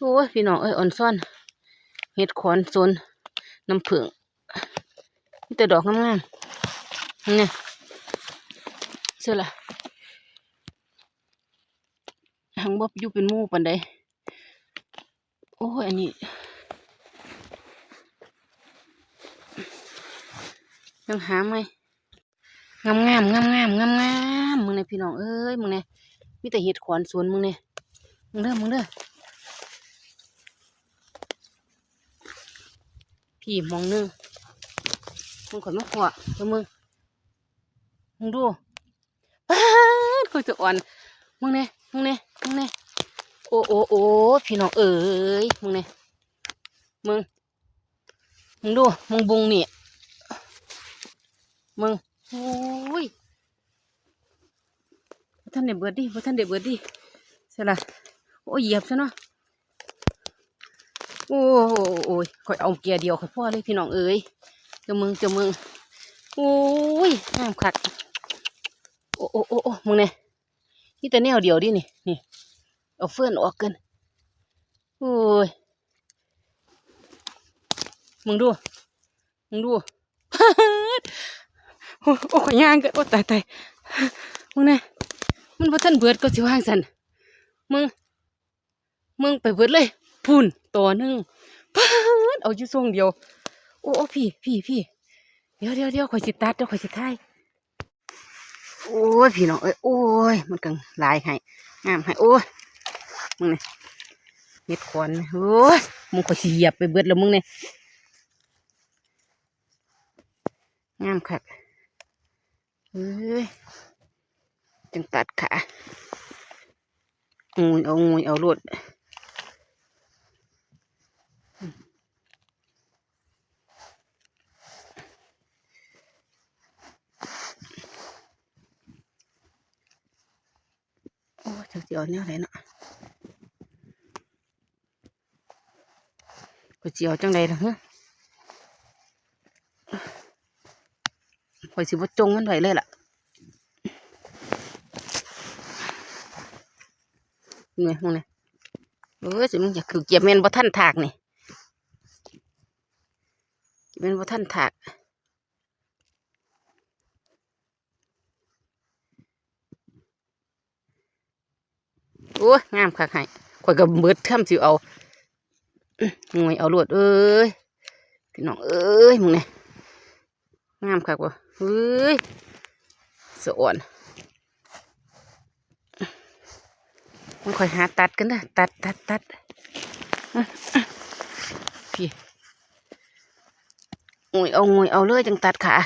โอ้ยพี่น้องเอ้ยอ่อนซ่อนเห็ดขอนซนน้ำผึ้งมีแต่ดอกงามๆเนี่ยเชื่อละหังบอบอยู่เป็นมู่ปันใดโอ้ยอันนี้ยังหาไหมงามงามงามงามงามงามมึงเนี่ยพี่น้องเอ้ยมึงเนี่ยมีแต่เห็ดขอนสวนมึงเนี่ยมึงเด้อมึงเด้อ พี่มองนึงมึงขอมาขวะเจ้ามึงมึงดูป๊าเขาจะอ่อนมึงเนี่ยมึงเนี่ยมึงเนี่ยโอ้โอ้โอ้พี่น้องเอ้ยมึงเนี่ยมึงมึงดูมึงบุงนี่มึงโอ้ยท่านเด็เบิดดิท่านเด็เบิดดิใช่ละโอ้ยเหยียบซะเนาะ โอ้โอ้ยข่อยเอาเกียร์เดียวข่อยพ่อเลยพี่น้องเอ้ยเจ้ามึงเจ้ามึงโอ้ยงามคักโอ้โอ้โอ้โอ้มึงเนี่ยนี่แต่แนวเดียวดินี่นี่เอาเฟื่อนออกกันโอ้ยมึงดูมึงดูโอ้โอ้ข่อยย่างกันโอ้ตายตายมึงเนี่ยมันว่าท่านเบิดก็สิว่างสันมึงมึงไปเบิดเลย พูนตัวหนึ่งปาดเอาอยู่ทรงเดียว โอ้พี่พี่พี่เดี๋ยวเดี๋ยวเดี๋ยวข่อยสิตัดเดี๋ยวข่อยสิท้ายโอ้ยพี่น้องเอ้ยโอ้ยมันกังลายให้งามให้โอ้ยมึงเนี่ยเม็ดควนโอ้ยมึงข่อยสิเหยียบไปเบิดแล้วมึงเนี่ยงามคักเอ้ยจังตัดขางูยเอางูเอารวด โอ้จักสิ เอาแนวไหนเนาะก็สิเอาจังไดล่ะฮะข่อยสิบ่จงมันไว้เลยล่ะนี่มึงนี่เออสิมึงอยากคือเก็บแม่นบ่ทันถากนี่เก็บแม่นบ่ทันถาก โอ้ยงามคักให้ข่อยก็เบิดทํสิเอางวยเอาลวดเอ้ยพี่น้องเอ้ยมึงเนี่ยงามคักว่ะเฮ้ยสะอ่อนมันค่อยหาตัดกันนะตัดตัดตัดอื้ออื้อพี่งวยเอางวยเอาเลยจังตัดขา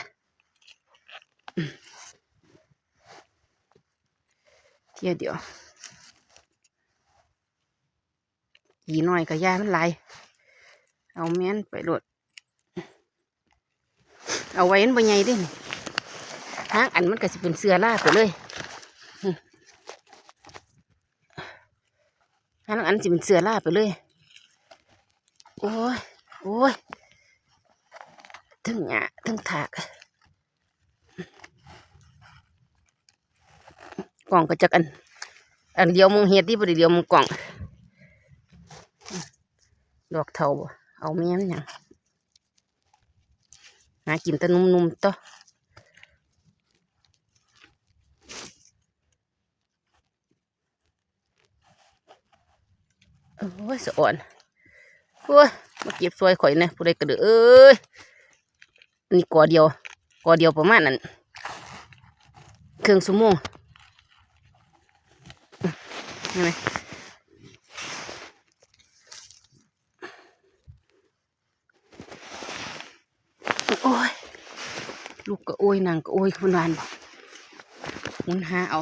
เทียเดียว ยีน้อยก็ย่ามันไหลเอาแม่นไปโลดเอาไว้มันบ่ใหญ่ดิทางอันมันก็สิเป็นเสือล่าไปเลยอืมทางอันสิเป็นเสือล่าไปเลย โอ้ย โอ้ย ถึงหยาถึงถากกล่องก็จักอัน อันเดียวมองเฮ็ดที่บ่ได้เดียวมองกล่อง ดอกเทาบ่เอาแม่นหยังหากินแต่นุ่มๆต่อโอ้ยสะอ่อนโอ้ยมาเก็บซอยข่อยนะผู้ใดกระเดือเอ้ยนี่กอเดียวกอเดียวประมาณนั้นเครื่องสมงเห็นไหม โอ้ย ลูกก็โอ้ยนางก็โอ้ยคุณวานบอกมุนหาเอา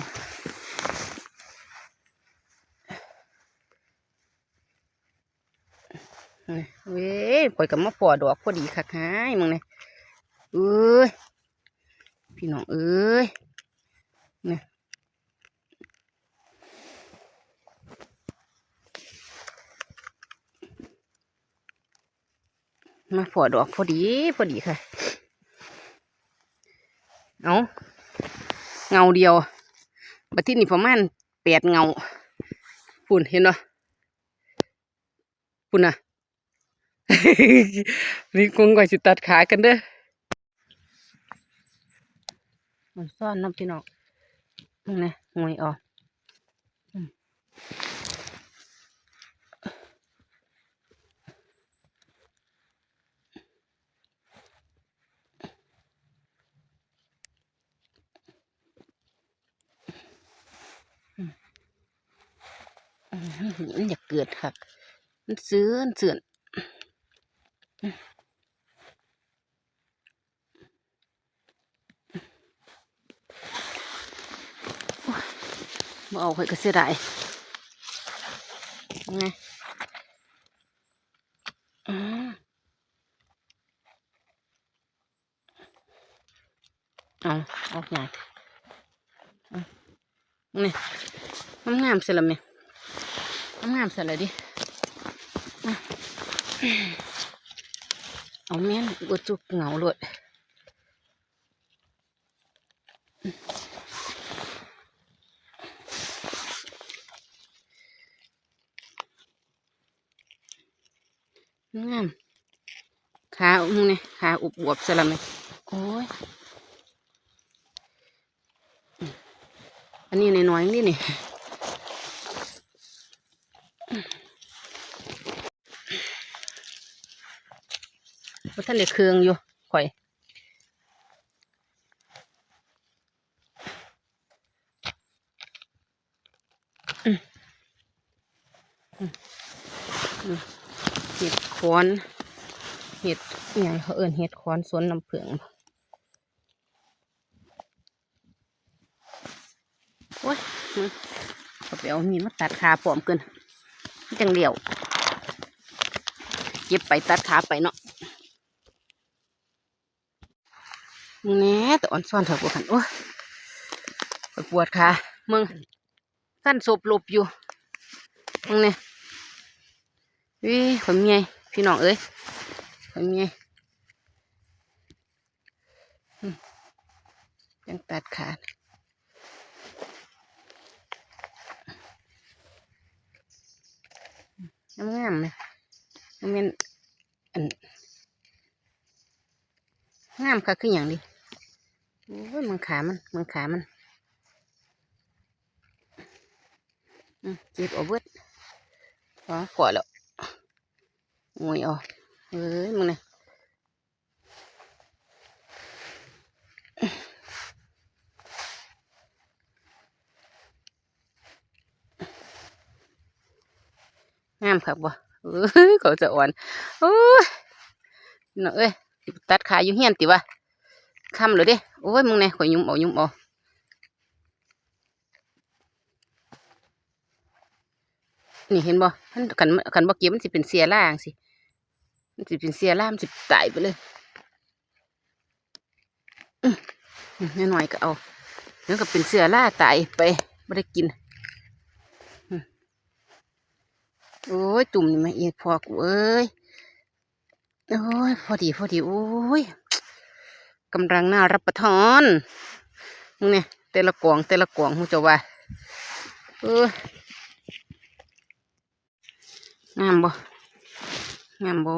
นี่เว้ยปล่อยกับมาปอดอกพอดีคักหายมึงเนี่ยเอ้ย พี่น้องเอ้ยเนี่ยมาปอดอกพอดี พอดีค่ะ เอาเงาเดียวบัดที่นี่ประมาณแปดเงาปุ่นเห็นเนาะปุ่นน่ะนี่กงก่อยสิตัดขากันเด้อมันซ่อนน้ำพี่น้องนี่นะหวยออก มันอยากเกิดค่ะมันเสื่อนเสื่อนบ่เอาข่อยก็เสียดายไงอืมเอาออกใหญ่นี่งามงามเสร็จแล้วไหม งามงามๆเสร็จแล้วดิ เอาแม่นบจุกเหงาโลดงามขามึงเนี่ยขาอุบอวบสลัมเลยโอ้ย อันนี้น้อยๆนี่นี่ ท่านเด็กเครืองอยู่ข่อยเห็ดคอนเห็ดอย่างเขาเอิ้นเห็ดคอนสวนน้ำผึ้งโอ้ยเขาไปเอามีดมาตัดขาปลอมเกินมันจังเดียวเก็บไปตัดขาไปเนาะ มึงแน่แต่อ่อนซ่อนเถอะพวกขันโอ้ยปวดขามึงสั้นศพหลบอยู่มึงเนี่ยวิขนเมียพี่น้องเอ้ยขนเมียยังตัดขาดน้ำงามเลยมันเป็นอันงามค่ะคืออย่างดี โอ้ยมันขามันมันขามันเจ็บเอาเบิดอ๋อกว่าแล้วงวยออกเอ้ยมึงเนี่ยงามครับบ่เอ้ยเขาจะอ่อนโอ้ยน้อเอ้ยตัดขาอยู่เฮียนติวะคำเลยเด้ โอ้ยมึงเนี่ยข่อยยุ่มเอายุ่มเอานี่เห็นบ่มันขันขันบ่เก็บมันสิเป็นเสียล่างสิมันสิเป็นเสียล่ามนสิตายไปเลยอื้ออื้อน้อยๆก็เอาเดี๋ยวก็เป็นเสือล่าตายไปไม่ได้กินโอ้ยตุ่มนี่มาเอียดพอกูเอ้ยโอ้ยพอดีพอดีโอ้ย กำลังน่ารับประทานมึงเนี่ยแต่ละกล่องแต่ละกล่องมึงจะว่าเอองามบ่งามบ่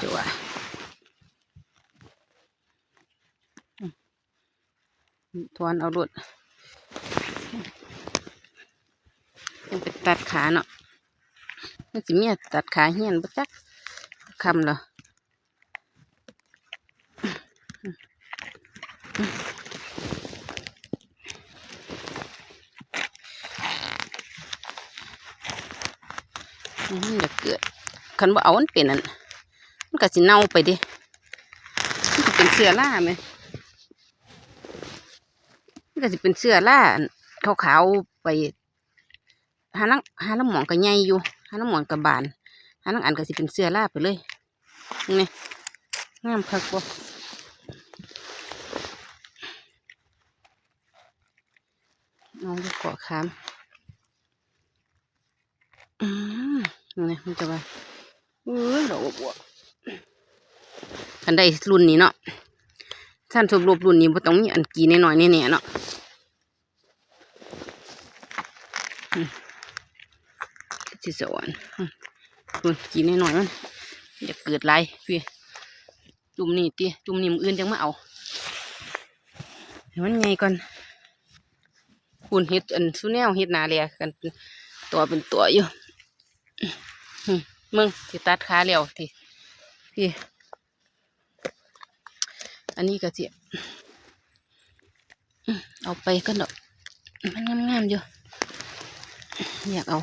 จะว่าทวนเอาดุดยังไปตัดขาเนาะมันสิมีตัดขาเฮียนบ่จักคำเหรอมอย่าเกิด คันว่าเอามันเป็นอันมันก็สิเน่าไปดิมันสิเป็นเสื้อล่าไหมมันก็สิเป็นเสื้อล่าขาวๆไปหาลังหาลังหมองก็ใหญ่อยู่หาลังหมองก็บานหาลังอันก็สิเป็นเสื้อล่าไปเลยนี่งามคักบ่น้องจะเกาะขามอืมนี่มันจะว่า เออดอกบัวคันได้รุ่นนี้เนาะท่านสรูปรุ่นนี้บ่ต้องมีอันกีน้อยๆแน่ๆเนาะสิสวรรค์คุณกินน่อยๆมันอย่าเกิดไรพี่จุ่มนี่ตีจุ่มนี่มออื่นจังมาเอาให้มันไงก่อนคุณเฮ็ดอันสุแนวเฮ็ดนาเรียกันตัวเป็นตัวอยู่อื มึงสิตัดขาแล้วทีพี่อันนี้ก็สิอืมเอาไปกันดอกมันงามๆอยู่อยากเอา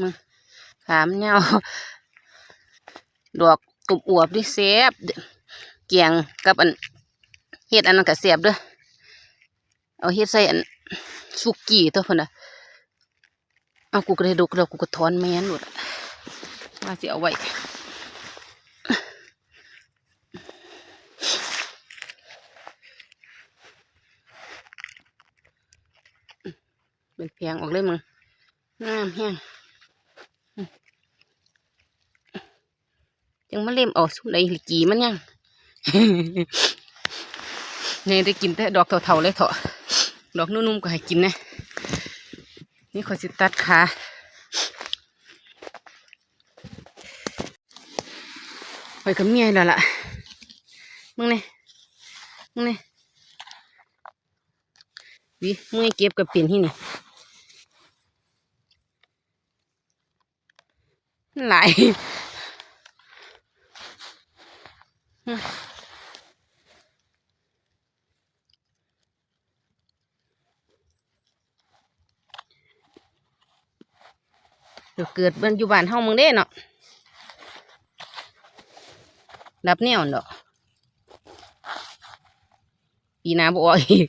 มึงขามเงา ดอกตุบอวบดิเซฟเกียงกับอันเฮ็ดอันนั้นก็เสียบเด้อเอาเฮ็ดใส่อันสุกี้ตัวพ่นน่ะเอากูก็ได้ดกแล้วกูก็ถอนแม่นหมดอะว่าสิเอาไว้เป็นเพียงออกเลยมึงงามแฮง ยังมาเล่มออกสุในหลีกีมันยังเนี่ยได้กินแต่ดอกเถาๆเลยเถอะดอกนุ่มๆก็ให้กินนะ นี่ขอสิตัดขาไปกับเมียแล้วล่ะ มึงเนี่ยมึงเนี่ยวิมึงให้เก็บกับเปลี่ยนที่นี่หลาย เดี๋ยวเกิดมันอยู่บ้านเฮามึงเด้เนาะรับแนวเนาะปีหน้าบ่ออกอีก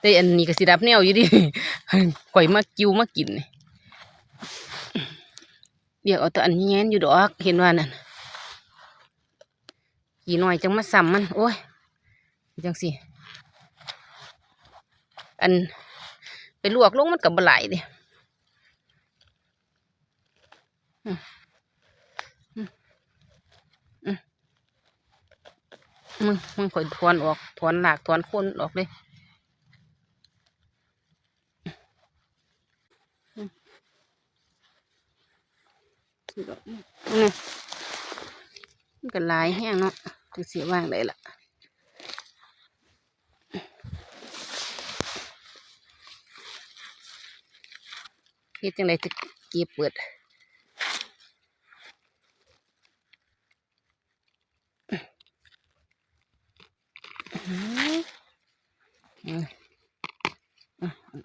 แต่อันนี้ก็สิรับแนวอยู่ดิข่อยมากิ้วมากินนี่เดี๋ยวเอาแต่อันแย้นอยู่ดอกเห็นว่านั่น กี่หน่อยจังมาซ้ำมัน โอ้ยจังสิอันไปลวกลงมันกับบไหลายเดิมึงมึงคอยถอนออกถอนหลากถอนโคนออกเลยมนี่ดอกนี่นี่มันก็ลายแห้งเนาะ จะเสียว่างได้ละเฮ็ดจังไดจะเก็บเปิด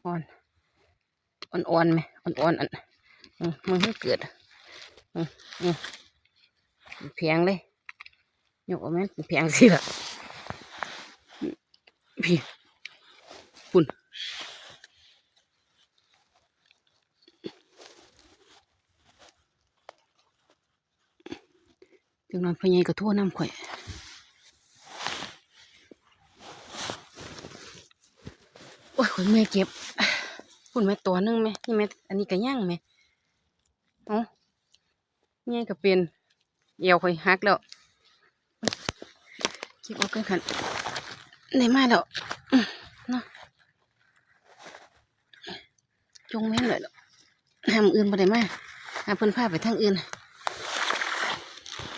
อ่อนๆอ่อนไหมอ่อนๆอันอืมมึงเพิ่งเกิดอืมอืมเพียงเลย ยกเอาแม่นเพียงสิละพี่คุณจังนั้นพ่อใหญ่ก็ทั่วน้ำข่อยโอ้ยข่อยแม่เก็บคุณแม่ตัวหนึงไหมนี่แม่อันนี้ก็ย่างไหมเอ๋อนี่ก็เป็นเอวข่อยหักแล้ว เก็บเอากันขันได้มาแล้วน้อเนาะจงแม่นเลยหรอกห้ามอื่นบ่ได้มาหาเพิ่นพาไปทางอื่น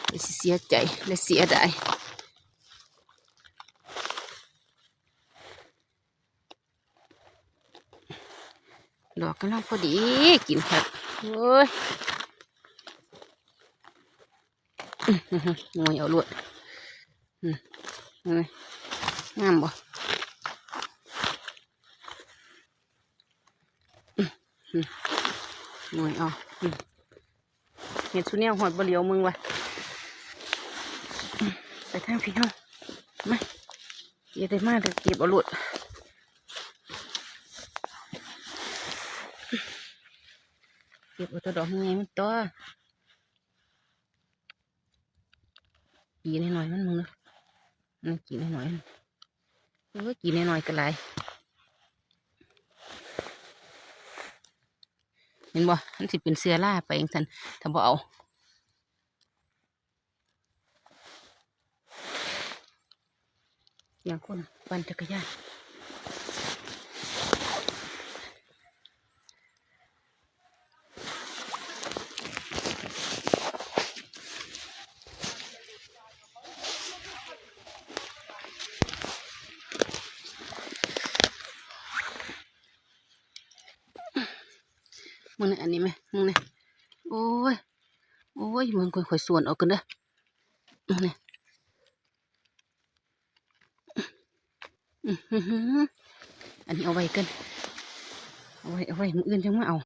เลยสิเสียใจและเสียดายดอกกำลังพอดีกินครับโอ้ยอื้อหือหืองวยเอาลวดอืม เอ้ยงามบ่อื้อหืองวยเอาเห็นสุเนี่ยหอดบ่เหลียวมึงวะไปทางพี่ห้องมาอย่าได้มาเดี๋ยวเก็บเอาหลุดเก็บเอาตัวดอกไงมันตัวกีนหน่อยๆมันมึงเนาะ อืมกีนหน่อยๆมันเออกีนหน่อยๆก็ไรเห็นบ่มันสิเป็นเสือล่าไปเองสันถ้าบ่เอาอย่างคนปั่นจักรยาน มึงนี่อันนี้ไหมมึงนี่โอ้ยโอ้ยมึงค่อยๆส่วนออกกันเด้อมึงนี่ยอันนี้เอาไว้กันเอาไว้เอาไว้มืออื่นจังมาเอา